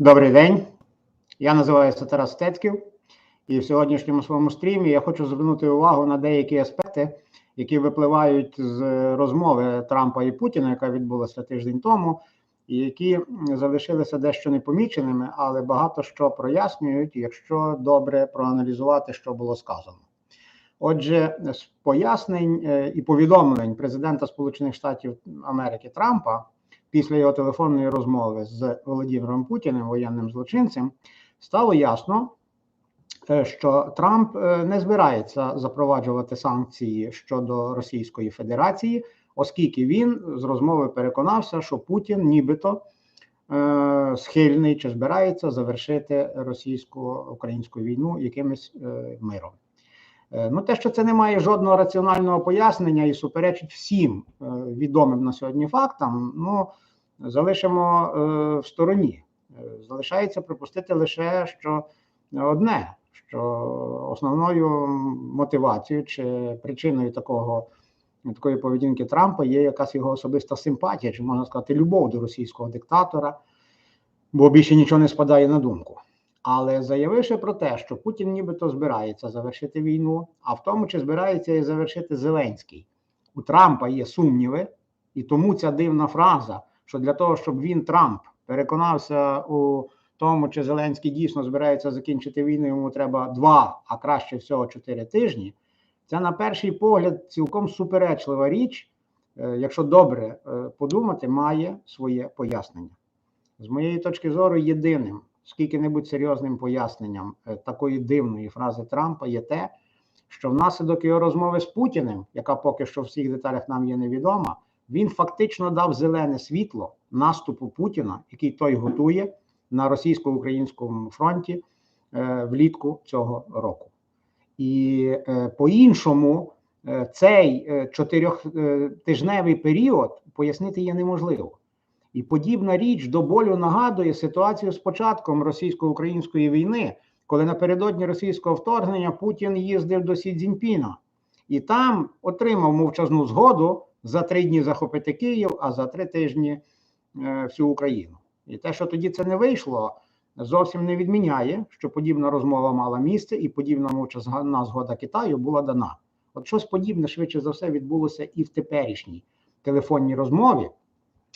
Добрий день. Я називаюся Тарас Стецьків, і в сьогоднішньому своєму стрімі я хочу звернути увагу на деякі аспекти, які випливають з розмови Трампа і Путіна, яка відбулася тиждень тому, і які залишилися дещо непоміченими, але багато що прояснюють, якщо добре проаналізувати, що було сказано. Отже, з пояснень е, і повідомлень президента Сполучених Штатів Америки Трампа після його телефонної розмови з Володимиром Путіним, воєнним злочинцем, стало ясно, е, що Трамп е, не збирається запроваджувати санкції щодо Російської Федерації, оскільки він з розмови переконався, що Путін нібито е, схильний чи збирається завершити російсько-українську війну якимось миром. Е, Ну, те, що це не має жодного раціонального пояснення і суперечить всім е, відомим на сьогодні фактам, ну залишимо е, в стороні. Залишається припустити лише що одне, що основною мотивацією чи причиною такого такої поведінки Трампа є якась його особиста симпатія, чи можна сказати, любов до російського диктатора, бо більше нічого не спадає на думку. Але заявивши про те, що Путін нібито збирається завершити війну, а в тому, чи збирається її завершити Зеленський, у Трампа є сумніви, і тому ця дивна фраза, що для того, щоб він Трамп переконався у тому, чи Зеленський дійсно збирається закінчити війну, йому треба два, а краще всього чотири тижні. Це на перший погляд цілком суперечлива річ, е, якщо добре е, подумати, має своє пояснення. З моєї точки зору, єдиним скільки-небудь серйозним поясненням е, такої дивної фрази Трампа є те, що внаслідок його розмови з Путіним, яка поки що в всіх деталях нам є невідома, він фактично дав зелене світло наступу Путіна, який той готує на російсько-українському фронті е, влітку цього року. І е, по-іншому цей чотирьохтижневий період пояснити є неможливо. І подібна річ до болю нагадує ситуацію з початком російсько-української війни, коли напередодні російського вторгнення Путін їздив до Сі Цзіньпіна і там отримав мовчазну згоду за три дні захопити Київ, а за три тижні е, всю Україну. І те, що тоді це не вийшло, зовсім не відміняє, що подібна розмова мала місце, і подібна мовчазна згода Китаю була дана. От щось подібне швидше за все відбулося і в теперішній телефонній розмові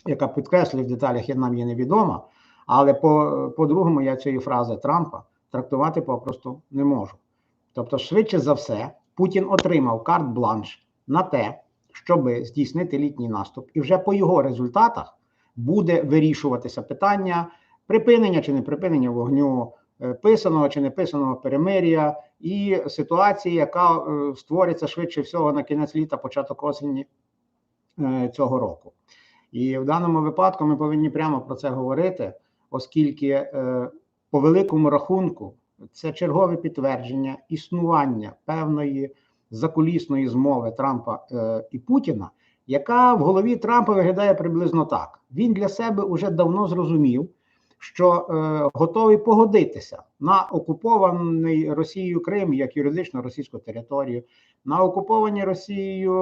яка підкреслює в деталях і нам є невідома, але по, по-другому я цієї фрази Трампа трактувати попросту не можу. Тобто, швидше за все, Путін отримав карт-бланш на те, щоб здійснити літній наступ, і вже по його результатах буде вирішуватися питання припинення чи не припинення вогню, е, писаного чи не писаного перемир'я, і ситуації, яка е, створиться швидше всього на кінець літа, початок осені е, цього року. І в даному випадку ми повинні прямо про це говорити, оскільки е, по великому рахунку це чергове підтвердження існування певної закулісної змови Трампа е, і Путіна, яка в голові Трампа виглядає приблизно так: він для себе вже давно зрозумів, що е, готовий погодитися на окупований Росією Крим як юридично російську територію, на окуповані Росією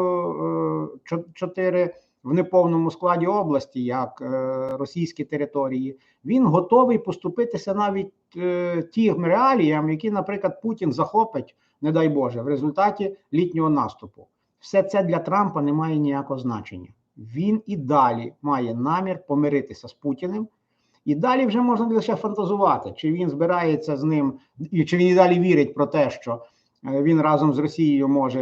е, чотири в неповному складі області, як е, російські території, він готовий поступитися навіть е, тим реаліям, які, наприклад, Путін захопить, не дай Боже, в результаті літнього наступу. Все це для Трампа не має ніякого значення. Він і далі має намір помиритися з Путіним. І далі вже можна лише фантазувати, чи він збирається з ним, і чи він і далі вірить про те, що е, він разом з Росією може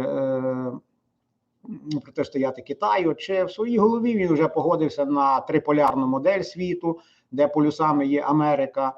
протистояти Китаю, чи в своїй голові він вже погодився на триполярну модель світу, де полюсами є Америка,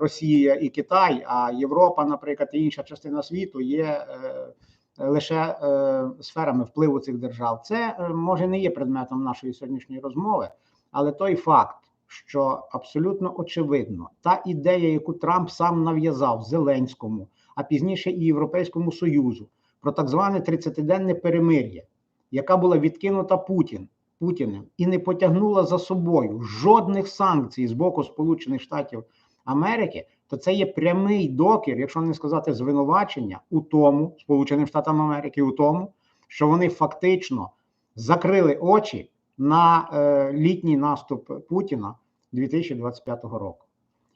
Росія і Китай, а Європа, наприклад, і інша частина світу є е, лише е, сферами впливу цих держав. Це е, може не є предметом нашої сьогоднішньої розмови, але той факт. Що абсолютно очевидно, та ідея, яку Трамп сам нав'язав Зеленському, а пізніше і Європейському Союзу, про так зване 30-денне перемир'я, яка була відкинута Путін, Путіним і не потягнула за собою жодних санкцій з боку Сполучених Штатів Америки, то це є прямий докір, якщо не сказати звинувачення, у тому, Сполученим Штатам Америки, у тому, що вони фактично закрили очі на е, літній наступ Путіна 2025 року.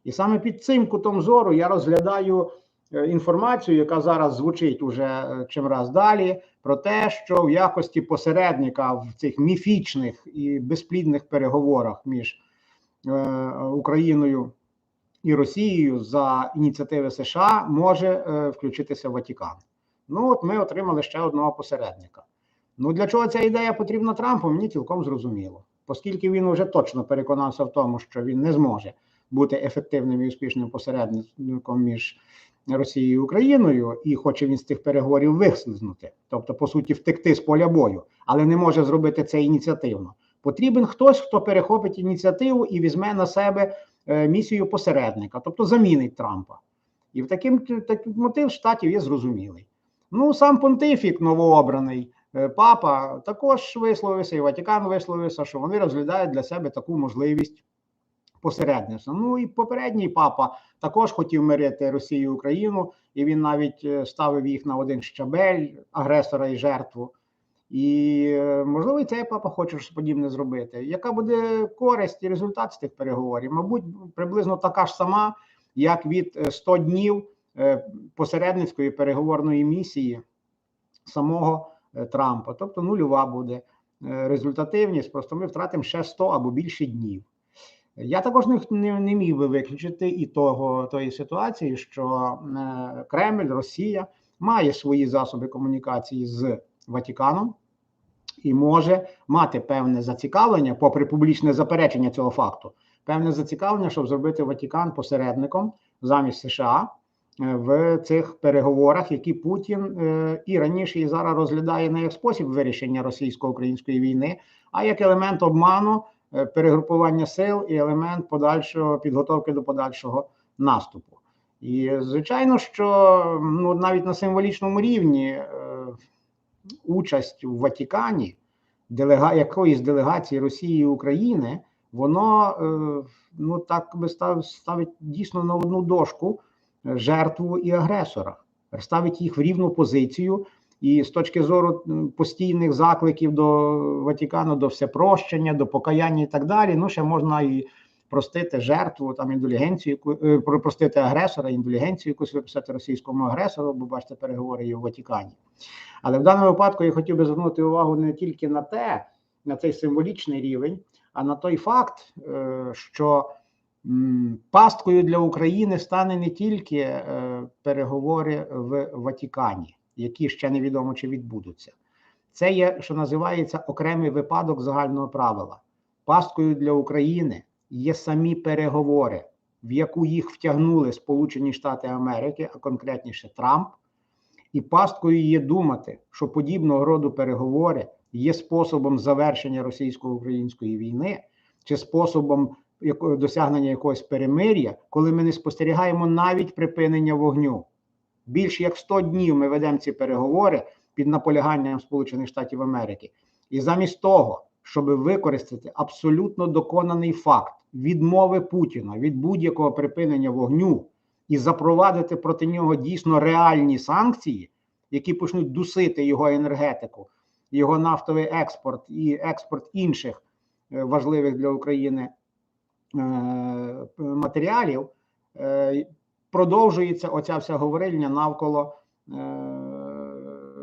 І саме під цим кутом зору я розглядаю інформацію, яка зараз звучить уже е, чим раз далі, про те, що в якості посередника в цих міфічних і безплідних переговорах між е, Україною і Росією за ініціативи США може е, включитися Ватикан. Ну, от ми отримали ще одного посередника. Ну, для чого ця ідея потрібна Трампу, мені цілком зрозуміло, оскільки він вже точно переконався в тому, що він не зможе бути ефективним і успішним посередником між Росією і Україною, і хоче він з тих переговорів вислизнути, тобто, по суті, втекти з поля бою, але не може зробити це ініціативно. Потрібен хтось, хто перехопить ініціативу і візьме на себе е, місію посередника, тобто замінить Трампа. І в таким такий мотив штатів є зрозумілий. Ну, сам понтифік новообраний е, папа також висловився, і Ватикан висловився, що вони розглядають для себе таку можливість посередництва. Ну і попередній папа також хотів мирити Росію і Україну, і він навіть е, ставив їх на один щабель агресора і жертву. І е, можливо, і цей папа хоче щось подібне зробити. Яка буде користь і результат з тих переговорів? Мабуть, приблизно така ж сама, як від е, 100 днів е, посередницької переговорної місії самого Трампа. Тобто нульова буде результативність. Просто ми втратимо ще 100 або більше днів. Я також не, не, не міг би виключити і того тої ситуації, що е, Кремль, Росія має свої засоби комунікації з Ватиканом і може мати певне зацікавлення, попри публічне заперечення цього факту, певне зацікавлення, щоб зробити Ватикан посередником замість США е, в цих переговорах, які Путін е, і раніше і зараз розглядає не як спосіб вирішення російсько-української війни, а як елемент обману, перегрупування сил і елемент подальшого підготовки до подальшого наступу. І звичайно, що ну навіть на символічному рівні е, участь у Ватикані делега якоїсь делегації Росії і України, воно е, ну так би став, ставить дійсно на одну дошку жертву і агресора, ставить їх в рівну позицію. І з точки зору постійних закликів до Ватикану, до всепрощення, до покаяння і так далі, ну ще можна і простити жертву, там індулігенцію, е, про- простити агресора, індулігенцію якусь виписати російському агресору, бо бачите, переговори є в Ватикані. Але в даному випадку я хотів би звернути увагу не тільки на те, на цей символічний рівень, а на той факт, е, що пасткою для України стане не тільки е, переговори в Ватикані, які ще невідомо чи відбудуться. Це є, що називається окремий випадок загального правила. Пасткою для України є самі переговори, в яку їх втягнули Сполучені Штати Америки, а конкретніше Трамп. І пасткою є думати, що подібного роду переговори є способом завершення російсько-української війни чи способом досягнення якогось перемир'я, коли ми не спостерігаємо навіть припинення вогню. Більш як 100 днів ми ведемо ці переговори під наполяганням Сполучених Штатів Америки. І замість того, щоб використати абсолютно доконаний факт відмови Путіна від будь-якого припинення вогню і запровадити проти нього дійсно реальні санкції, які почнуть дусити його енергетику, його нафтовий експорт і експорт інших е, важливих для України е, матеріалів, е, продовжується оця вся говорильня навколо е,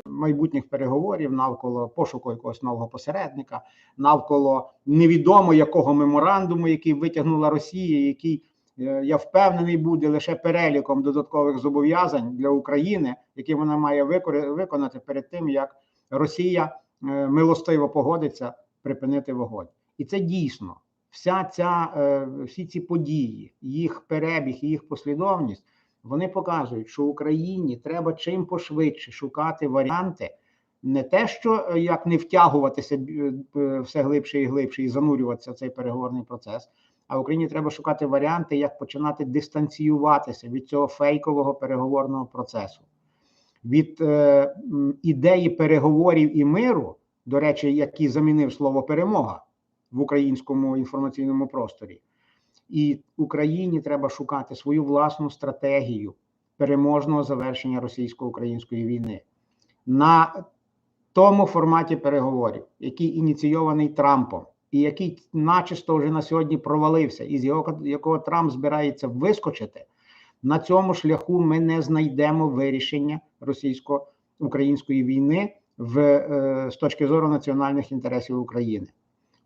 майбутніх переговорів, навколо пошуку якогось нового посередника, навколо невідомо якого меморандуму, який витягнула Росія, який е, я впевнений буде лише переліком додаткових зобов'язань для України, які вона має викори- виконати перед тим, як Росія е, милостиво погодиться припинити вогонь. І це дійсно вся ця е, всі ці події, їх перебіг, і їх послідовність, вони показують, що Україні треба чим пошвидше шукати варіанти. Не те, що е, як не втягуватися е, все глибше і глибше і занурюватися в цей переговорний процес, а Україні треба шукати варіанти, як починати дистанціюватися від цього фейкового переговорного процесу, від е, ідеї переговорів і миру, до речі, який замінив слово перемога в українському інформаційному просторі. І Україні треба шукати свою власну стратегію переможного завершення російсько-української війни на тому форматі переговорів, який ініційований Трампом, і який начисто вже на сьогодні провалився, і з його якого Трамп збирається вискочити, на цьому шляху ми не знайдемо вирішення російсько-української війни в, е, з точки зору національних інтересів України.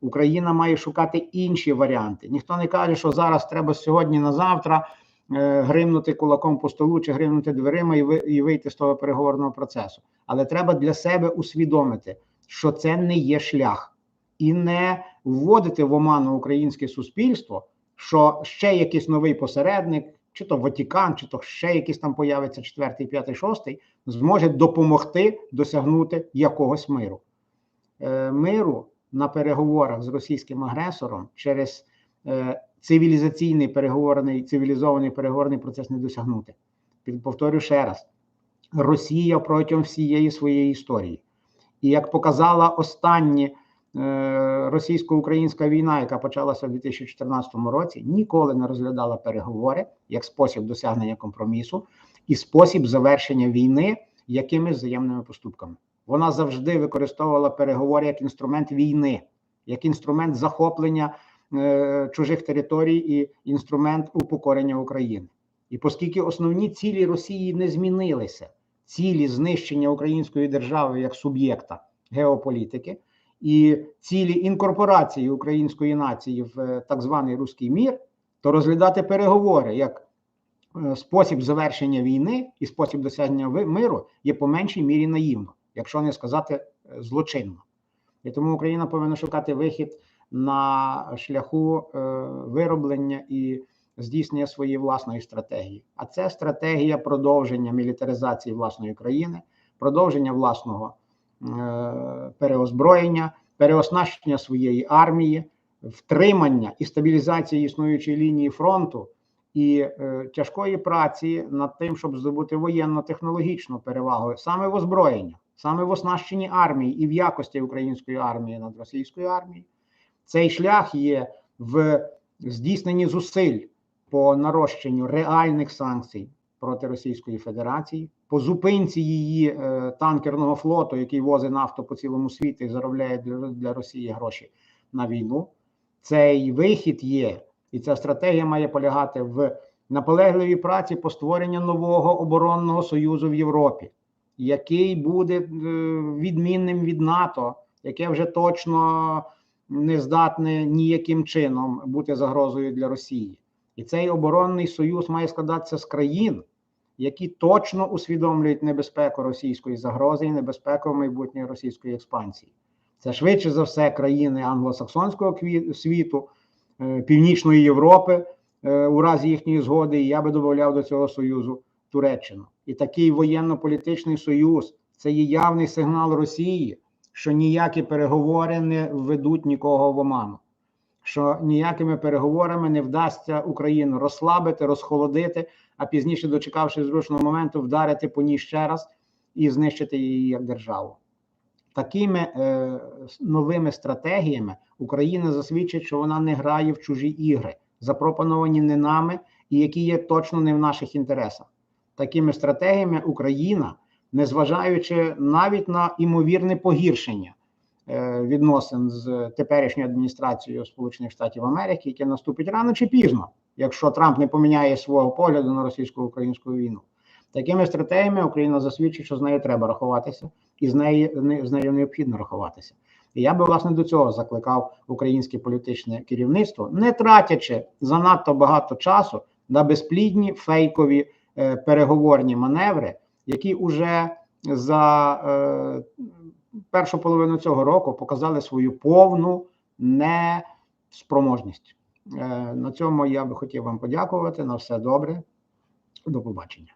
Україна має шукати інші варіанти. Ніхто не каже, що зараз треба сьогодні на завтра е, гримнути кулаком по столу чи гримнути дверима і, ви, і вийти з того переговорного процесу. Але треба для себе усвідомити, що це не є шлях, і не вводити в оману українське суспільство, що ще якийсь новий посередник, чи то Ватікан, чи то ще якийсь там появиться четвертий, п'ятий, шостий, зможе допомогти досягнути якогось миру. Е, миру на переговорах з російським агресором через е, цивілізаційний переговорний цивілізований переговорний процес не досягнути. Повторю ще раз: Росія протягом всієї своєї історії, і як показала останні е, російсько-українська війна, яка почалася в 2014 році, ніколи не розглядала переговори як спосіб досягнення компромісу і спосіб завершення війни якимись взаємними поступками. Вона завжди використовувала переговори як інструмент війни, як інструмент захоплення е, чужих територій і інструмент упокорення України. І оскільки основні цілі Росії не змінилися, цілі знищення української держави як суб'єкта геополітики і цілі інкорпорації української нації в е, так званий руський мір, то розглядати переговори як е, спосіб завершення війни і спосіб досягнення миру є по меншій мірі наївно, якщо не сказати е, злочинно. І тому Україна повинна шукати вихід на шляху е, вироблення і здійснення своєї власної стратегії. А це стратегія продовження мілітаризації власної країни, продовження власного е, переозброєння, переоснащення своєї армії, втримання і стабілізації існуючої лінії фронту і е, тяжкої праці над тим, щоб здобути воєнно-технологічну перевагу саме в озброєнні, саме в оснащенні армії і в якості української армії над російською армією. Цей шлях є в здійсненні зусиль по нарощенню реальних санкцій проти Російської Федерації, по зупинці її е, танкерного флоту, який возить нафту по цілому світу і заробляє для, для Росії гроші на війну. Цей вихід є, і ця стратегія має полягати в наполегливій праці по створенню нового оборонного союзу в Європі, який буде е, відмінним від НАТО, яке вже точно не здатне ніяким чином бути загрозою для Росії. І цей оборонний союз має складатися з країн, які точно усвідомлюють небезпеку російської загрози і небезпеку майбутньої російської експансії. Це швидше за все країни англосаксонського світу, е, Північної Європи е, у разі їхньої згоди. І я би додав до цього союзу Туреччину. І такий воєнно-політичний союз це є явний сигнал Росії, що ніякі переговори не введуть нікого в оману, що ніякими переговорами не вдасться Україну розслабити, розхолодити, а пізніше, дочекавши зручного моменту, вдарити по ній ще раз і знищити її як державу. Такими е, новими стратегіями Україна засвідчить, що вона не грає в чужі ігри, запропоновані не нами і які є точно не в наших інтересах. Такими стратегіями Україна, незважаючи навіть на імовірне погіршення е, відносин з теперішньою адміністрацією Сполучених Штатів Америки, яке наступить рано чи пізно, якщо Трамп не поміняє свого погляду на російсько-українську війну. Такими стратегіями Україна засвідчить, що з нею треба рахуватися, і з нею не- з нею необхідно рахуватися. І я би власне до цього закликав українське політичне керівництво, не тратячи занадто багато часу на безплідні фейкові переговорні маневри, які уже за е, першу половину цього року показали свою повну неспроможність. Е, на цьому я би хотів вам подякувати. На все добре. До побачення.